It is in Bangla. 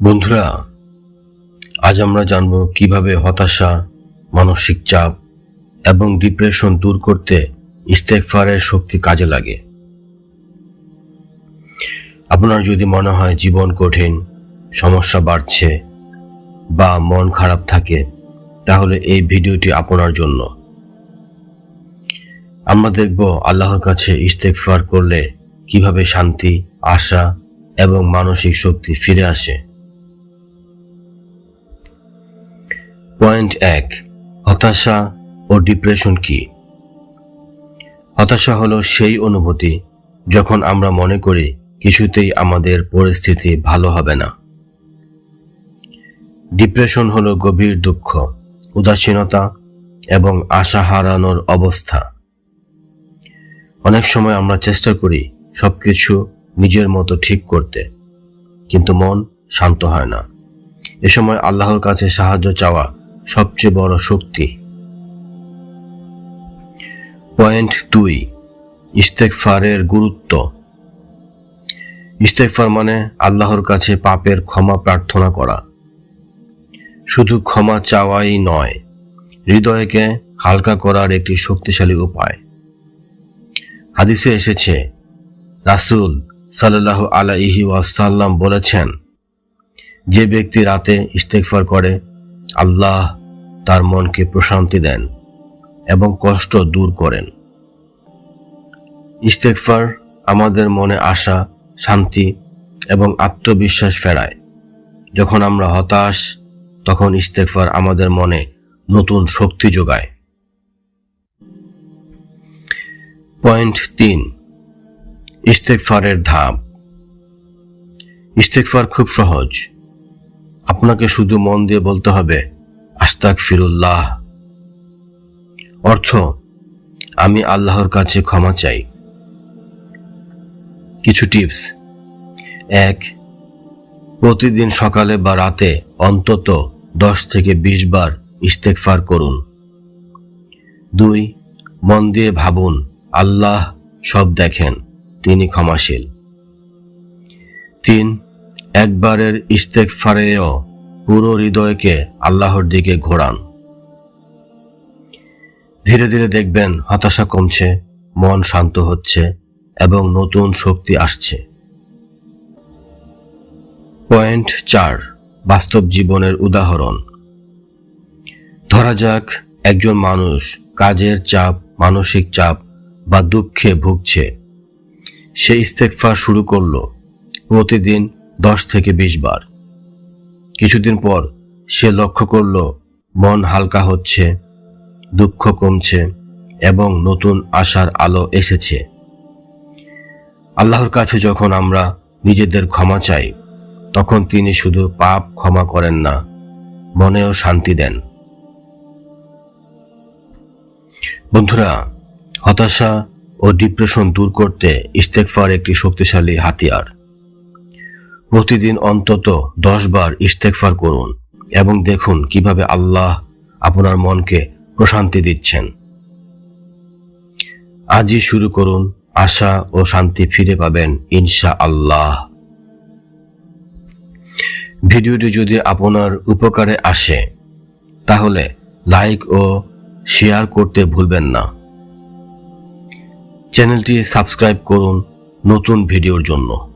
বন্ধুরা, আজ আমরা জানব কীভাবে হতাশা, মানসিক চাপ এবং ডিপ্রেশন দূর করতে ইস্তেকফারের শক্তি কাজে লাগে। আপনার যদি মনে হয় জীবন কঠিন, সমস্যা বাড়ছে বা মন খারাপ থাকে, তাহলে এই ভিডিওটি আপনার জন্য। আমরা দেখব আল্লাহর কাছে ইস্তেকফার করলে কীভাবে শান্তি, আশা এবং মানসিক শক্তি ফিরে আসে। পয়েন্ট এক, হতাশা ও ডিপ্রেশন কি? হতাশা হলো সেই অনুভূতি যখন আমরা মনে করি কিছুতেই আমাদের পরিস্থিতি ভালো হবে না। ডিপ্রেশন হলো গভীর দুঃখ, উদাসীনতা এবং আশা হারানোর অবস্থা। অনেক সময় আমরা চেষ্টা করি সবকিছু নিজের মতো ঠিক করতে, কিন্তু মন শান্ত হয় না। এ সময় আল্লাহর কাছে সাহায্য চাওয়া সবচেয়ে বড় শক্তি। পয়েন্ট দুই ইস্তেকফারের গুরুত্ব। ইস্তেকফার মানে আল্লাহর কাছে পাপের ক্ষমা প্রার্থনা করা। শুধু ক্ষমা চাওয়াই নয়, হৃদয়কে হালকা করার একটি শক্তিশালী উপায়। হাদিসে এসেছে, রাসূল সাল্লাহ আলাইহি ওয়াসাল্লাম বলেছেন, যে ব্যক্তি রাতে ইস্তেকফার করে, আল্লাহ তার মনকে প্রশান্তি দেন এবং কষ্ট দূর করেন। ইস্তেকফার আমাদের মনে আশা, শান্তি এবং আত্মবিশ্বাস ফেরায়। যখন আমরা হতাশ, তখন ইস্তেকফার আমাদের মনে নতুন শক্তি যোগায়। পয়েন্ট তিন ইস্তেকফারের ধাপ। ইস্তেকফার খুব সহজ। আপনাকে শুধু মন দিয়ে বলতে হবে আস্তাক ফিরুল্লাহ অর্থ, আমি আল্লাহর কাছে ক্ষমা চাই। কিছু টিপস। এক, প্রতিদিন সকালে বা রাতে অন্তত দশ থেকে বিশ বার ইস্তেকফার করুন। দুই, মন দিয়ে ভাবুন, আল্লাহ সব দেখেন, তিনি ক্ষমাশীল। তিন, একবারের ইস্তেকফারেও পুরো হৃদয়কে আল্লাহর দিকে ঘোরান। ধীরে ধীরে দেখবেন হতাশা কমছে, মন শান্ত হচ্ছে এবং নতুন শক্তি আসছে। পয়েন্ট চার, বাস্তব জীবনের উদাহরণ। ধরা যাক একজন মানুষ কাজের চাপ, মানসিক চাপ বা দুঃখে ভুগছে। সে ইস্তেকফার শুরু করল প্রতিদিন দশ থেকে বিশ বার। কিছুদিন পর সে লক্ষ্য করল, মন হালকা হচ্ছে, দুঃখ কমছে এবং নতুন আশার আলো এসেছে। আল্লাহর কাছে যখন আমরা নিজেদের ক্ষমা চাই, তখন তিনি শুধু পাপ ক্ষমা করেন না, মনেও শান্তি দেন। বন্ধুরা, হতাশা ও ডিপ্রেশন দূর করতে ইস্তেকফার একটি শক্তিশালী হাতিয়ার। প্রতিদিন অন্তত দশ বার ইস্তেকফার করুন এবং দেখুন কীভাবে আল্লাহ আপনার মনকে প্রশান্তি দিচ্ছেন। আজই শুরু করুন আশা ও শান্তি ফিরে পাবেন ইনশা আল্লাহ ভিডিওটি যদি আপনার উপকারে আসে, তাহলে লাইক ও শেয়ার করতে ভুলবেন না। চ্যানেলটি সাবস্ক্রাইব করুন নতুন ভিডিওর জন্য।